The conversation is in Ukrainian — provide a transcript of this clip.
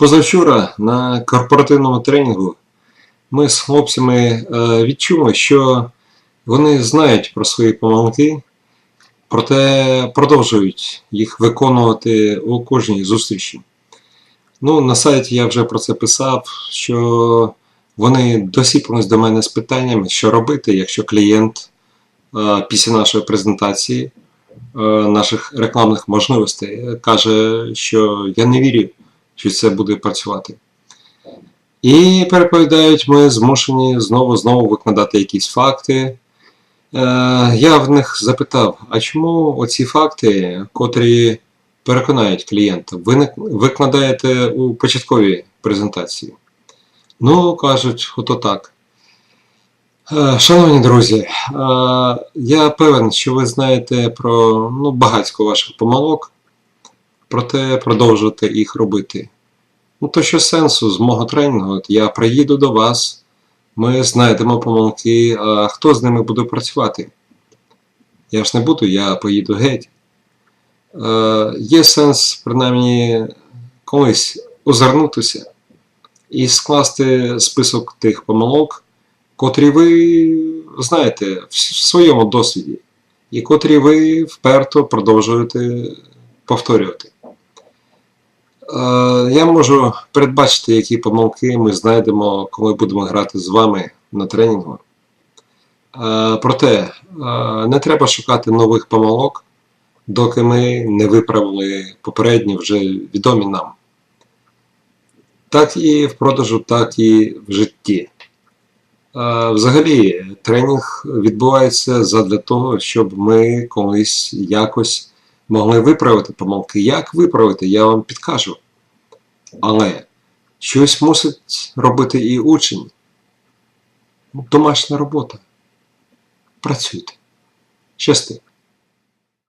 Позавчора на корпоративному тренінгу ми з хлопцями е, відчули, що вони знають про свої помилки, проте продовжують їх виконувати у кожній зустрічі. Ну, на сайті я вже про це писав, що вони досіпались до мене з питаннями, що робити, якщо клієнт е, після нашої презентації е, наших рекламних можливостей каже, що я не вірю, що це буде працювати. І переповідають, ми змушені знову знову викладати якісь факти. Е, я в них запитав, а чому оці факти, котрі переконають клієнта, ви викладаєте у початковій презентації? Ну, кажуть, ото так. Е, Шановні друзі, е, я певен, що ви знаєте про ну, багатько ваших помилок, проте продовжуєте їх робити. Ну, то що сенсу з мого тренінгу? Я приїду до вас, ми знайдемо помилки, а хто з ними буде працювати? Я ж не буду, я поїду геть. Е, є сенс, принаймні, колись озирнутися і скласти список тих помилок, котрі ви знаєте в своєму досвіді, і котрі ви вперто продовжуєте повторювати. Е, Я можу передбачити, які помилки ми знайдемо, коли будемо грати з вами на тренінгу. Е, Проте е, не треба шукати нових помилок, доки ми не виправили попередні вже відомі нам. Так і в продажу, так і в житті. Взагалі, тренінг відбувається задля того, щоб ми колись якось могли виправити помилки. Як виправити, я вам підкажу. Але щось мусить робити і учень. Домашня робота. Працюйте. Щасти.